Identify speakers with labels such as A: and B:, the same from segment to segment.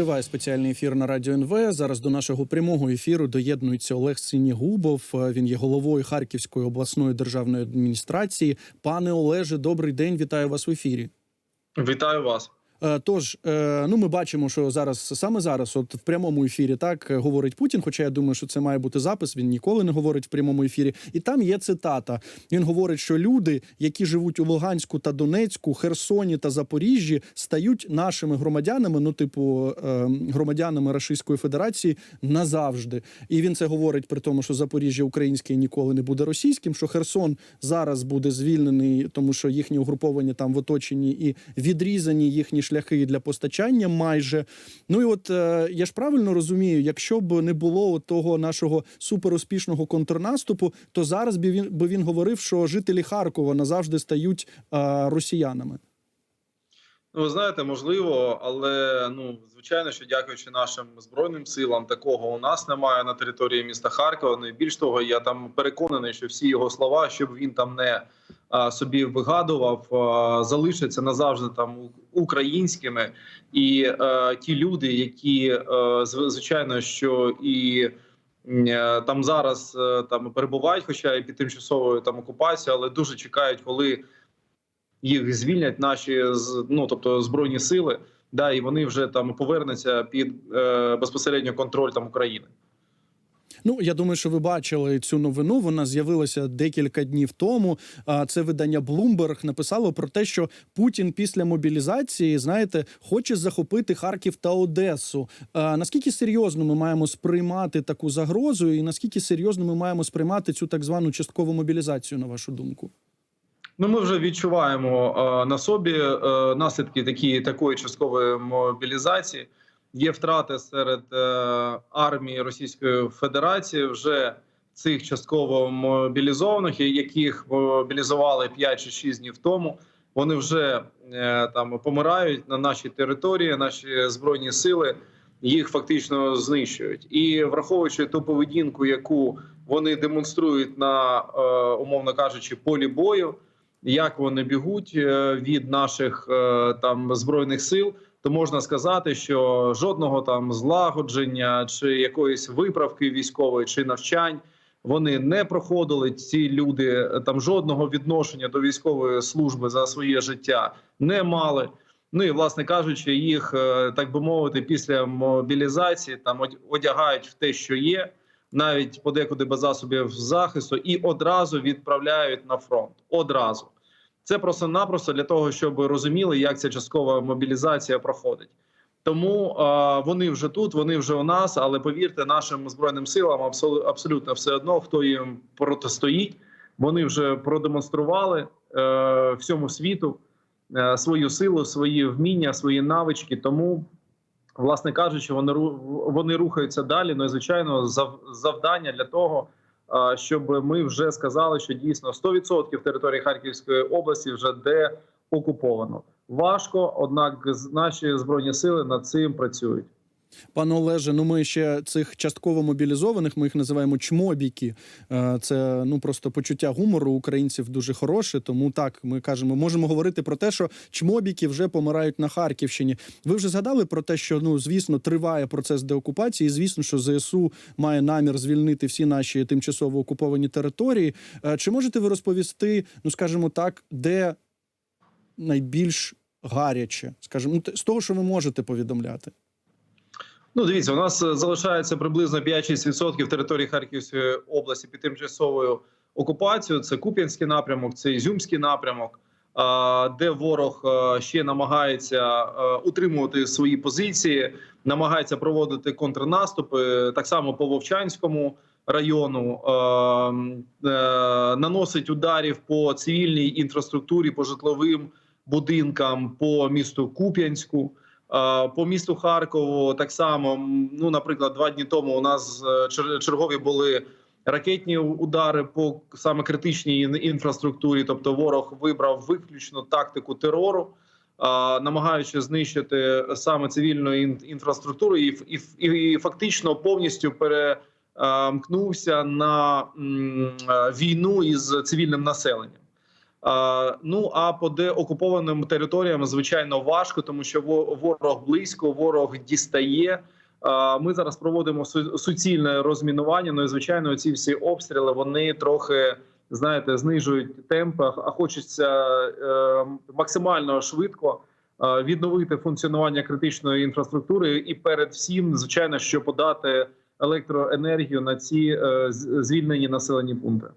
A: Триває спеціальний ефір на радіо НВ. Зараз до нашого прямого ефіру доєднується Олег Синігубов. Він є головою Харківської обласної державної адміністрації. Пане Олеже, добрий день. Вітаю вас в ефірі.
B: Вітаю вас.
A: Е, Тож, е, ну ми бачимо, що зараз саме зараз, от в прямому ефірі, так е, говорить Путін. Хоча я думаю, що це має бути запис. Він ніколи не говорить в прямому ефірі. І там є цитата. Він говорить, що люди, які живуть у Луганську та Донецьку, Херсоні та Запоріжжі, стають нашими громадянами, ну, типу, громадянами Російської Федерації назавжди. І він це говорить при тому, що Запоріжжя українське ніколи не буде російським. Що Херсон зараз буде звільнений, тому що їхні угруповання там в оточенні і відрізані їхні шляхи для постачання майже. Ну і от е, я ж правильно розумію, якщо б не було того нашого суперуспішного контрнаступу, то зараз би він би він говорив, що жителі Харкова назавжди стають е, росіянами.
B: Ну, ви знаєте, можливо, але ну звичайно, що дякуючи нашим збройним силам, такого у нас немає на території міста Харкова. Ну і більш того, я там переконаний, що всі його слова, щоб він там не а, собі вигадував, а, залишаться назавжди там українськими. І а, ті люди, які а, звичайно, що і е, там зараз е, там перебувають, хоча і під тимчасовою там окупацією, але дуже чекають, коли їх звільнять наші ну тобто збройні сили, да і вони вже там повернуться під е, безпосередньо контроль там України.
A: Ну я думаю, що ви бачили цю новину. Вона з'явилася декілька днів тому. Це видання Bloomberg написало про те, що Путін після мобілізації, знаєте, хоче захопити Харків та Одесу. Наскільки серйозно ми маємо сприймати таку загрозу, і наскільки серйозно ми маємо сприймати цю так звану часткову мобілізацію, на вашу думку?
B: Ну, ми вже відчуваємо е, на собі е, наслідки такі такої часткової мобілізації. Є втрати серед е, армії Російської Федерації вже цих частково мобілізованих, яких мобілізували 5 чи 6 днів тому. Вони вже там помирають на нашій території, наші збройні сили їх фактично знищують. І враховуючи ту поведінку, яку вони демонструють на умовно кажучи, полі бою як вони бігуть е, від наших е, там збройних сил, то можна сказати, що жодного там злагодження чи якоїсь виправки військової чи навчань вони не проходили. Ці люди е, там жодного відношення до військової служби за своє життя не мали. Ну і власне кажучи, їх так би мовити, після мобілізації там од- одягають в те, що є, навіть подекуди без засобів захисту, і одразу відправляють на фронт. Одразу це просто-напросто для того, щоб розуміли, як ця часткова мобілізація проходить. Тому е, вони вже тут, вони вже у нас. Але повірте, нашим збройним силам абсол- абсолютно все одно, хто їм протистоїть. Вони вже продемонстрували е, всьому світу е, свою силу, свої вміння, свої навички. Тому, власне кажучи, вони вони рухаються далі. Ну і звичайно, завдання для того, щоб ми вже сказали, що дійсно 100% території Харківської області вже де окуповано. Важко, однак наші збройні сили над цим працюють.
A: Пане Олеже, ну ми ще цих частково мобілізованих, ми їх називаємо чмобіки. Е, Це ну просто почуття гумору українців дуже хороше. Тому так ми кажемо, можемо говорити про те, що чмобіки вже помирають на Харківщині. Ви вже згадали про те, що ну звісно триває процес деокупації. і, Звісно, що ЗСУ має намір звільнити всі наші тимчасово окуповані території. Е, Чи можете ви розповісти, ну скажімо так, де найбільш гаряче, скажімо, ну, з того, що ви можете повідомляти?
B: Ну, дивіться, у нас е, залишається приблизно 5-6% території Харківської області під тимчасовою окупацією. Це Куп'янський напрямок, це Ізюмський напрямок, де ворог е, ще намагається е, утримувати свої позиції, намагається проводити контрнаступи так само по Вовчанському району, наносить ударів по цивільній інфраструктурі, по житловим будинкам, по місту Куп'янську. Е, По місту Харкову так само. Ну, наприклад, два дні тому у нас е, чер- чергові були ракетні удари по саме критичній інфраструктурі. Тобто, ворог вибрав виключно тактику терору, е, намагаючи знищити саме цивільну ін- інфраструктуру, і, і, і фактично повністю перемкнувся на е, війну із цивільним населенням. Ну а по деокупованим територіям, звичайно, важко, тому що ворог близько, ворог дістає. Ми зараз проводимо суцільне розмінування. Ну і звичайно, ці всі обстріли вони трохи знаєте знижують темп, а а хочеться е, максимально швидко е, відновити функціонування критичної інфраструктури, і перед всім, звичайно, що подати електроенергію на ці е, звільнені населені пункти.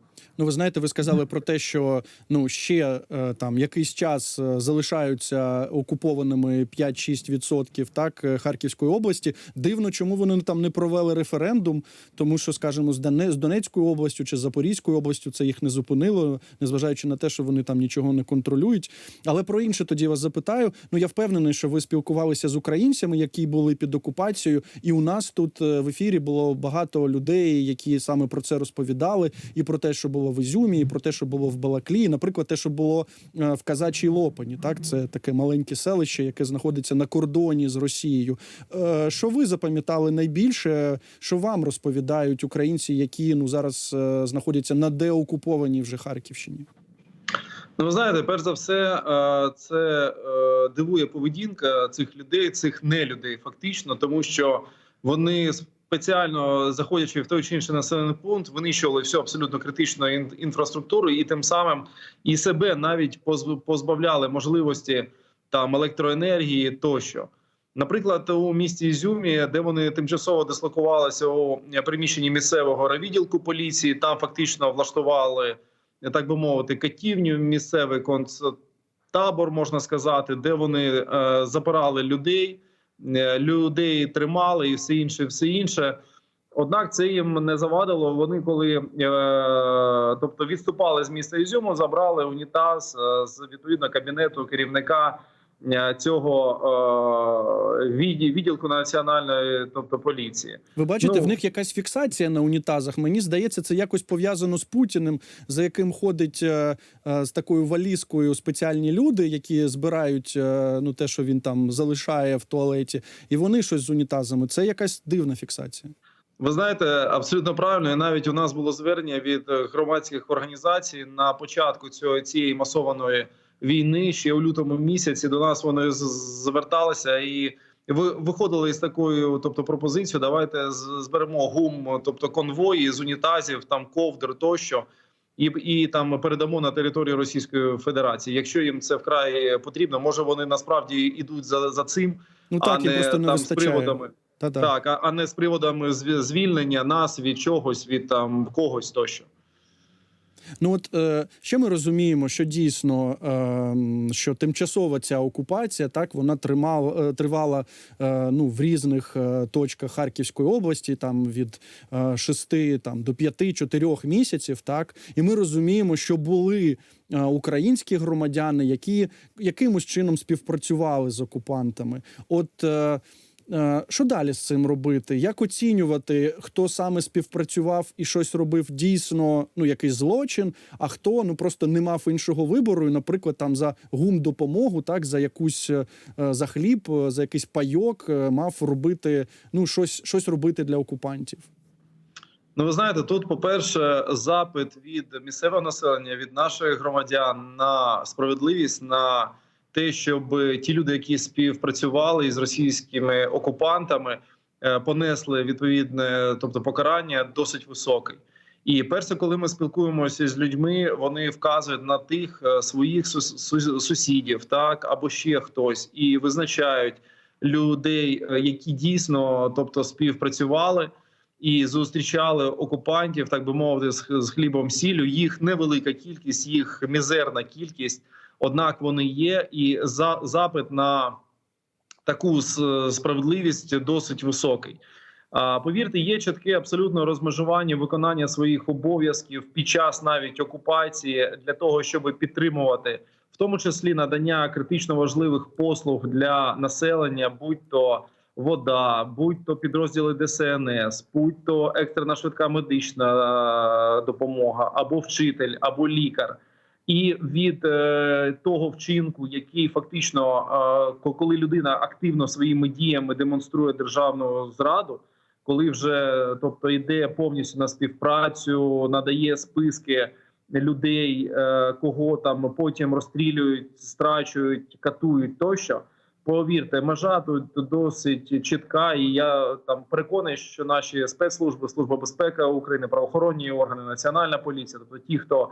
A: Ну, ви знаєте, ви сказали про те, що ну ще е, там якийсь час е, залишаються окупованими 5-6% так е, Харківської області. Дивно, чому вони там не провели референдум, тому що, скажімо, з Доне- з Донецькою областю чи з Запорізькою областю це їх не зупинило, незважаючи на те, що вони там нічого не контролюють. Але про інше тоді вас запитаю. Ну я впевнений, що ви спілкувалися з українцями, які були під окупацією, і у нас тут в ефірі було багато людей, які саме про це розповідали, і про те, що було в Ізюмі, і про те, що було в Балаклії, наприклад, те, що було е, в Казачій Лопані. Так, це таке маленьке селище, яке знаходиться на кордоні з Росією. Е, Що ви запам'ятали найбільше? Що вам розповідають українці, які ну зараз е, знаходяться на деокупованій вже Харківщині?
B: Ну, ви знаєте, перш за все, це дивує поведінка цих людей, цих нелюдей, фактично, тому що вони спеціально заходячи в той чи інший населений пункт, винищували всю абсолютно критичну інфраструктуру і тим самим і себе навіть позбавляли можливості там електроенергії тощо. Наприклад, у місті Ізюмі, де вони тимчасово дислокувалися у приміщенні місцевого райвідділку поліції, там фактично влаштували так би мовити, катівню, місцевий концтабор, можна сказати, де вони е, запирали людей, людей тримали і все інше, все інше. Однак це їм не завадило. Вони коли е, тобто відступали з міста Ізюму, забрали унітаз е, з відповідно кабінету керівника е, цього е, відділку національної, тобто поліції.
A: Ви бачите,
B: Ну-
A: в них якась фіксація на унітазах. Мені здається, це якось пов'язано з Путіним, за яким ходить е, е, з такою валізкою спеціальні люди, які збирають е, ну те, що він там залишає в туалеті, і вони щось з унітазами. Це якась дивна фіксація.
B: Ви знаєте, абсолютно правильно. І навіть у нас було звернення від е, громадських організацій на початку цього цієї масованої війни. Ще у лютому місяці до нас вони зверталися і ви виходили із такою, тобто пропозицією. Давайте зберемо гум, тобто конвої з унітазів, там ковдр тощо. І, і там передамо на територію Російської Федерації. Якщо їм це вкрай потрібно, може вони насправді йдуть за, за цим,
A: Ну
B: а
A: так,
B: не
A: і просто не
B: там з приводами.
A: Та-та.
B: Так, а, а не з приводами звільнення нас від чогось, від там когось тощо.
A: Ну от е, ще ми розуміємо, що дійсно е, що тимчасова ця окупація, так вона тримала е, тривала е, ну в різних е, точках Харківської області, там від е, 6 там до 5-4 місяців. Так, і ми розуміємо, що були е, українські громадяни, які якимось чином співпрацювали з окупантами. От Що далі з цим робити? Як оцінювати, хто саме співпрацював і щось робив дійсно ну якийсь злочин, а хто ну просто не мав іншого вибору, і, наприклад, там за гум допомогу, так за якусь е, за хліб, е, за якийсь пайок е, мав робити ну щось, щось робити для окупантів.
B: Ну, ви знаєте, тут, по-перше, запит від місцевого населення, від наших громадян на справедливість, на те, щоб ті люди, які співпрацювали із російськими окупантами, е, понесли відповідне, тобто покарання, досить високий. І перше, коли ми спілкуємося з людьми, вони вказують на тих е, своїх сус- сус- сусідів, так або ще хтось, і визначають людей, е, які дійсно, тобто, співпрацювали і зустрічали окупантів, так би мовити, з хлібом сіллю. Їх невелика кількість, їх мізерна кількість. Однак вони є, і за запит на таку справедливість досить високий. Повірте, є чітке абсолютно розмежування виконання своїх обов'язків під час навіть окупації для того, щоб підтримувати, в тому числі надання критично важливих послуг для населення, будь то вода, будь то підрозділи ДСНС, будь то екстрена швидка медична е, допомога, або вчитель, або лікар. І від е, того вчинку, який фактично, е, ко- коли людина активно своїми діями демонструє державну зраду, коли вже тобто йде повністю на співпрацю, надає списки людей, е, кого там потім розстрілюють, страчують, катують тощо. Повірте, межа тут досить чітка, і я там переконаний, що наші спецслужби, служба безпеки України, правоохоронні органи, національна поліція, тобто ті, хто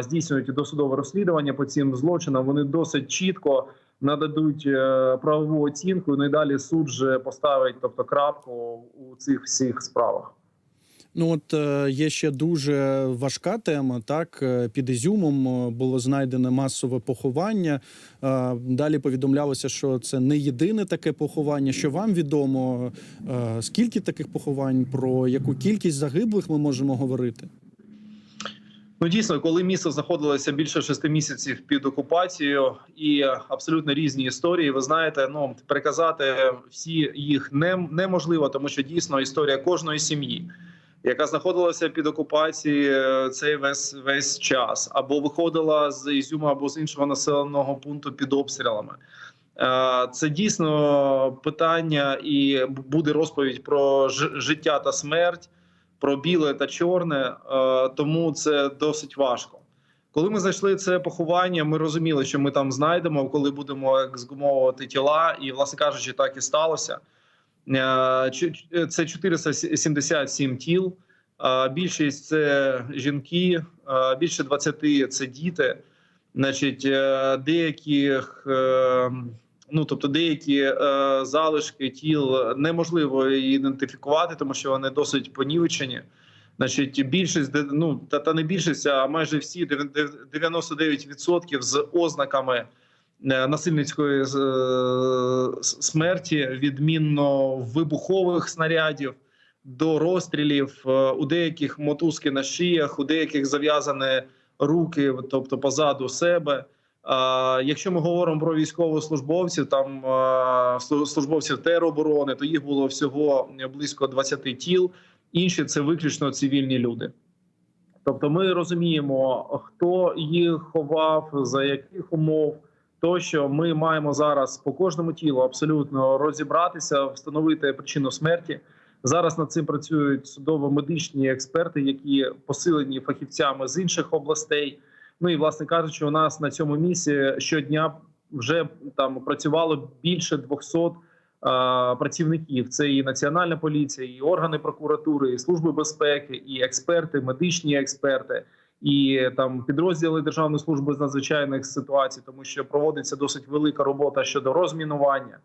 B: здійснюють досудове розслідування по цим злочинам, вони досить чітко нададуть е, правову оцінку. Ну і далі суд вже поставить, тобто крапку у цих всіх справах.
A: Ну от е, є ще дуже важка тема. Так Е, під Ізюмом було знайдене масове поховання. Далі повідомлялося, що це не єдине таке поховання. Що вам відомо, скільки таких поховань, про яку кількість загиблих ми можемо говорити?
B: Ну дійсно, коли місто знаходилося більше шести місяців під окупацією і абсолютно різні історії, ви знаєте, ну переказати всі їх не, неможливо, тому що дійсно історія кожної сім'ї, яка знаходилася під окупацією цей весь весь час, або виходила з Ізюма, або з іншого населеного пункту під обстрілами. Е, Це дійсно питання, і буде розповідь про життя та смерть про біле та чорне, е, тому це досить важко. Коли ми знайшли це поховання, ми розуміли, що ми там знайдемо, коли будемо ексгумовувати тіла, і, власне кажучи, так і сталося. Е, Це 477 тіл. е, Більшість це жінки, більше 20 – це діти. Значить, деяких, ну тобто деякі е, залишки тіл неможливо ідентифікувати, тому що вони досить понівечені. Значить, більшість ну та, та не більшість, а майже всі дев'ян- дев- 99% з ознаками е, насильницької е, смерті, відмінно вибухових снарядів до розстрілів. Е, У деяких мотузки на шиях, у деяких зав'язані руки, тобто позаду себе. Якщо ми говоримо про військовослужбовців, там службовців тероборони, то їх було всього близько 20 тіл. Інші це виключно цивільні люди. Тобто, ми розуміємо, хто їх ховав, за яких умов. То, що ми маємо зараз по кожному тілу абсолютно розібратися, встановити причину смерті. Зараз над цим працюють судово-медичні експерти, які посилені фахівцями з інших областей. Ну і власне кажучи, у нас на цьому місці щодня вже там працювало більше 200 а, працівників. Це і національна поліція, і органи прокуратури, і служби безпеки, і експерти, медичні експерти, і там підрозділи Державної служби з надзвичайних ситуацій, тому що проводиться досить велика робота щодо розмінування.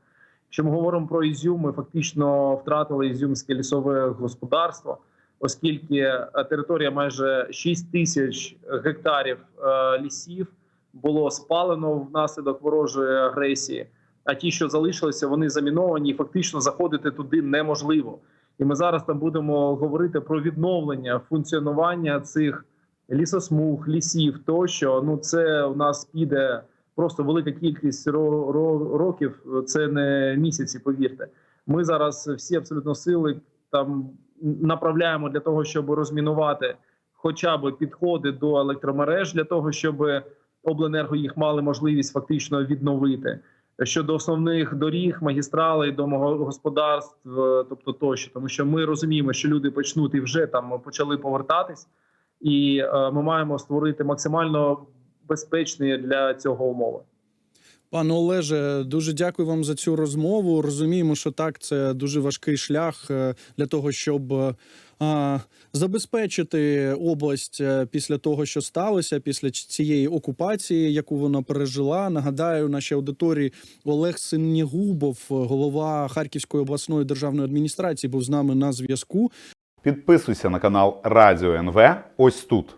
B: Якщо ми говоримо про Ізюм, ми фактично втратили ізюмське лісове господарство, оскільки е, територія майже 6 тисяч гектарів е, лісів було спалено внаслідок ворожої агресії. А ті, що залишилися, вони заміновані, і фактично заходити туди неможливо. І ми зараз там будемо говорити про відновлення функціонування цих лісосмуг, лісів. Тощо ну це у нас піде просто велика кількість ро- ро- років. Це не місяці. Повірте, ми зараз всі абсолютно сили там направляємо для того, щоб розмінувати хоча б підходи до електромереж, для того, щоб обленерго їх мали можливість фактично відновити. Щодо основних доріг, магістралей, домогосподарств, е, тобто тощо, тому що ми розуміємо, що люди почнуть і вже там почали повертатись, і е, ми маємо створити максимально безпечні для цього умови.
A: Пане Олеже, дуже дякую вам за цю розмову. Розуміємо, що так це дуже важкий шлях е, для того, щоб е, забезпечити область е, після того, що сталося, після цієї окупації, яку вона пережила. Нагадаю, нашій аудиторії Олег Синігубов, голова Харківської обласної державної адміністрації, був з нами на зв'язку.
C: Підписуйся на канал Радіо НВ ось тут.